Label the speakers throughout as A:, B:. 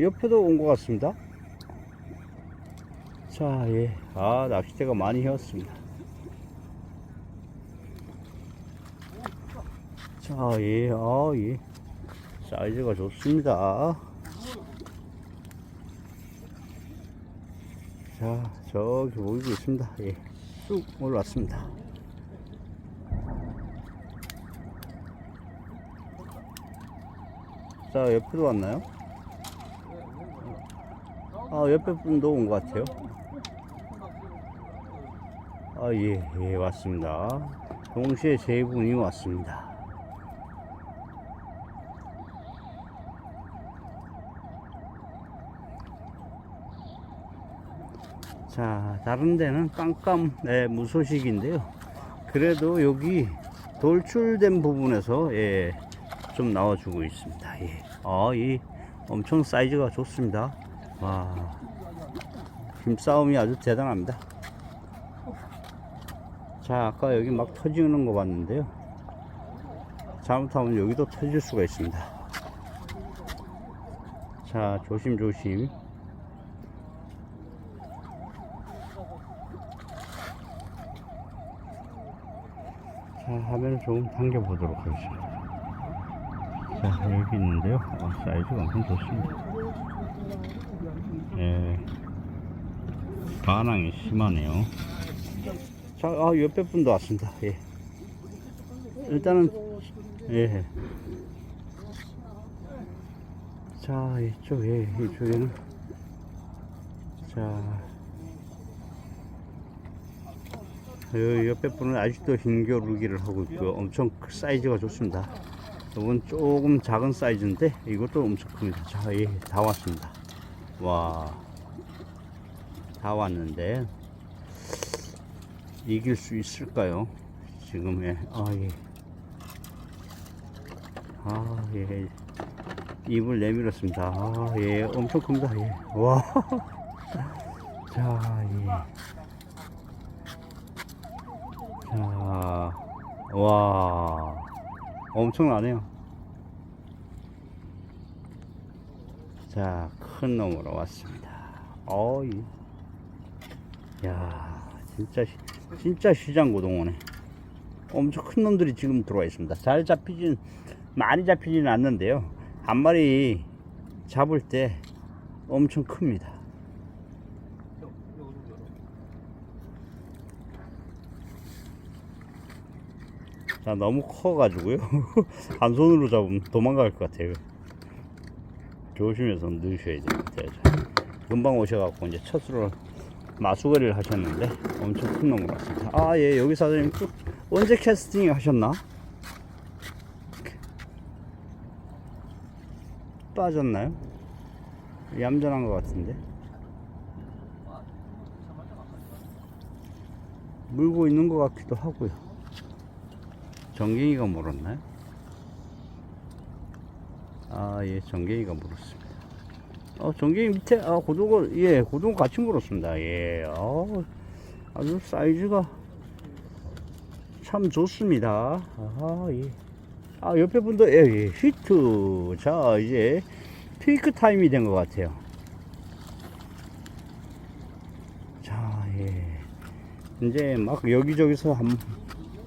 A: 옆에도 온 것 같습니다. 자, 예. 아, 낚싯대가 많이 휘었습니다. 자, 예. 아, 예. 사이즈가 좋습니다. 자, 저기 보이고 있습니다. 예. 쑥 올라왔습니다. 자, 옆에도 왔나요? 아, 옆에 분도 온 것 같아요. 아, 예, 예, 왔습니다. 동시에 세 분이 왔습니다. 자, 다른 데는 깜깜, 네, 무소식인데요. 그래도 여기 돌출된 부분에서, 예, 좀 나와주고 있습니다. 예. 아, 이 엄청 사이즈가 좋습니다. 와, 힘싸움이 아주 대단합니다. 자, 아까 여기 막 터지는 거 봤는데요. 잘못하면 여기도 터질 수가 있습니다. 자, 조심조심. 자, 화면을 조금 당겨보도록 하겠습니다. 자, 여기 있는데요. 아, 사이즈가 엄청 좋습니다. 예. 반항이 심하네요. 자, 아, 옆에 분도 왔습니다. 예. 일단은, 예. 자, 이쪽에, 이쪽에는, 자, 여 옆에 분은 아직도 흰겨루기를 하고 있고요. 엄청 크- 사이즈가 좋습니다. 이건 조금 작은 사이즈인데 이것도 엄청 큽니다. 자, 예, 다 왔습니다. 와, 다 왔는데 이길 수 있을까요? 지금의 아 예, 아 예, 입을 내밀었습니다. 아 예, 엄청 큽니다. 예, 와, 자 예. 자, 와, 엄청나네요. 자, 큰 놈으로 왔습니다. 어이, 야, 진짜, 시- 진짜 시장 고동어네. 엄청 큰 놈들이 지금 들어와 있습니다. 잘 잡히진, 많이 잡히지는 않는데요. 한 마리 잡을 때 엄청 큽니다. 자, 너무 커가지고요. 한 손으로 잡으면 도망갈 것 같아요. 조심해서 넣으셔야. 자, 금방 오셔갖고 이제 첫수로 마수거리를 하셨는데 엄청 큰 놈으로 왔습니다. 아, 예, 여기 사장님 또 언제 캐스팅 하셨나? 빠졌나요? 얌전한 것 같은데. 물고 있는 것 같기도 하고요. 정갱이가 물었나요? 아, 예, 정갱이가 물었습니다. 어, 정갱이 밑에, 아, 고등어, 예, 고등어 같이 물었습니다. 예, 어, 아주 사이즈가 참 좋습니다. 아, 예. 아, 옆에 분도, 예, 예, 히트. 자, 이제 피크 타임이 된 것 같아요. 자, 예. 이제 막 여기저기서 한,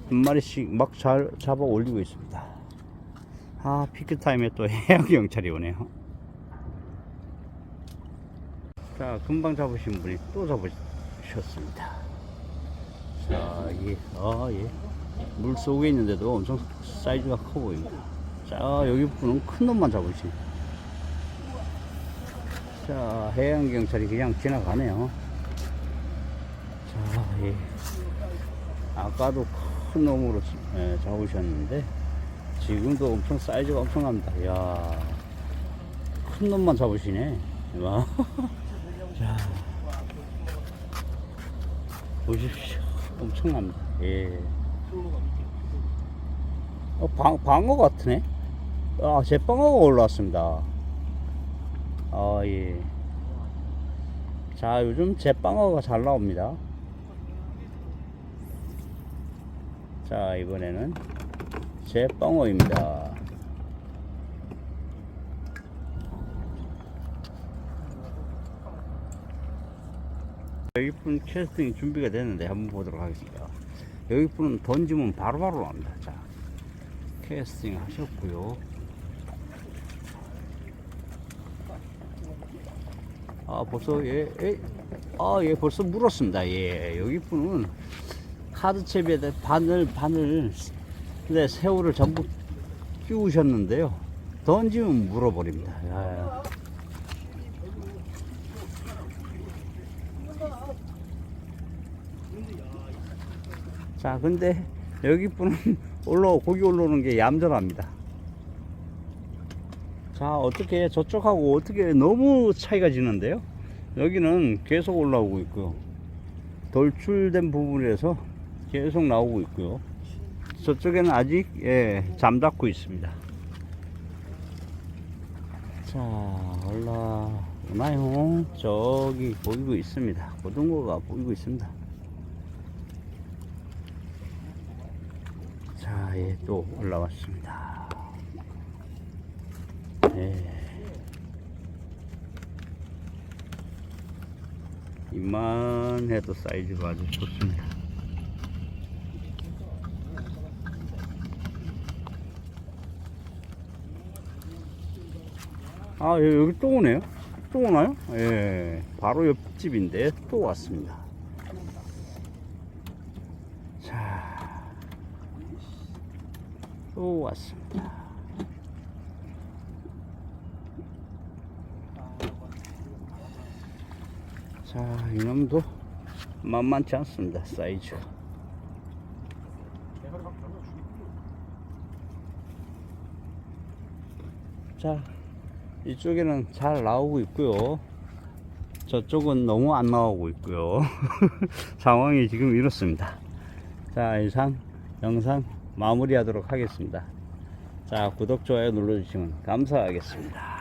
A: 한 마리씩 막 잘 잡아 올리고 있습니다. 아, 피크 타임에 또 해양 경찰이 오네요. 자, 금방 잡으신 분이 또 잡으셨습니다. 자, 예, 아, 예. 물 속에 있는데도 엄청 사이즈가 커 보입니다. 자, 여기 분은 큰 놈만 잡으십니다. 자, 해양 경찰이 그냥 지나가네요. 자, 예. 아까도 큰 놈으로 예, 잡으셨는데 지금도 엄청 사이즈가 엄청납니다. 이야, 큰 놈만 잡으시네. 와. 자, 보십시오. 엄청납니다. 예. 어, 방, 방어 같으네? 아, 제방어가 올라왔습니다. 아, 예. 자, 요즘 제방어가 잘 나옵니다. 자 이번에는 제빵어입니다. 여기뿐 캐스팅 준비가 됐는데 한번 보도록 하겠습니다. 여기뿐은 던지면 바로바로 나옵니다. 자 캐스팅 하셨고요. 아 벌써 예예아예 예, 벌써 물었습니다. 예 여기뿐은 카드채비에다 바늘, 바늘, 네, 새우를 전부 끼우셨는데요. 던지면 물어버립니다. 야, 야. 자, 근데 여기 분은 올라 고기 올라오는 게 얌전합니다. 자, 어떻게 저쪽하고 어떻게 너무 차이가 지는데요? 여기는 계속 올라오고 있고요. 돌출된 부분에서 계속 나오고 있고요. 저쪽에는 아직 예, 잠 닫고 있습니다. 자, 올라오나요? 저기 보이고 있습니다. 고등어가 보이고 있습니다. 자, 예, 또 올라왔습니다. 예. 이만해도 사이즈가 아주 좋습니다. 아, 예, 여기 또 오네요. 또 오나요? 예, 바로 옆집인데 또 왔습니다. 자, 또 왔습니다. 자, 이놈도 만만치 않습니다. 사이즈. 자, 이쪽에는 잘 나오고 있고요. 저쪽은 너무 안 나오고 있고요. 상황이 지금 이렇습니다. 자, 이상 영상 마무리 하도록 하겠습니다. 자, 구독, 좋아요 눌러주시면 감사하겠습니다.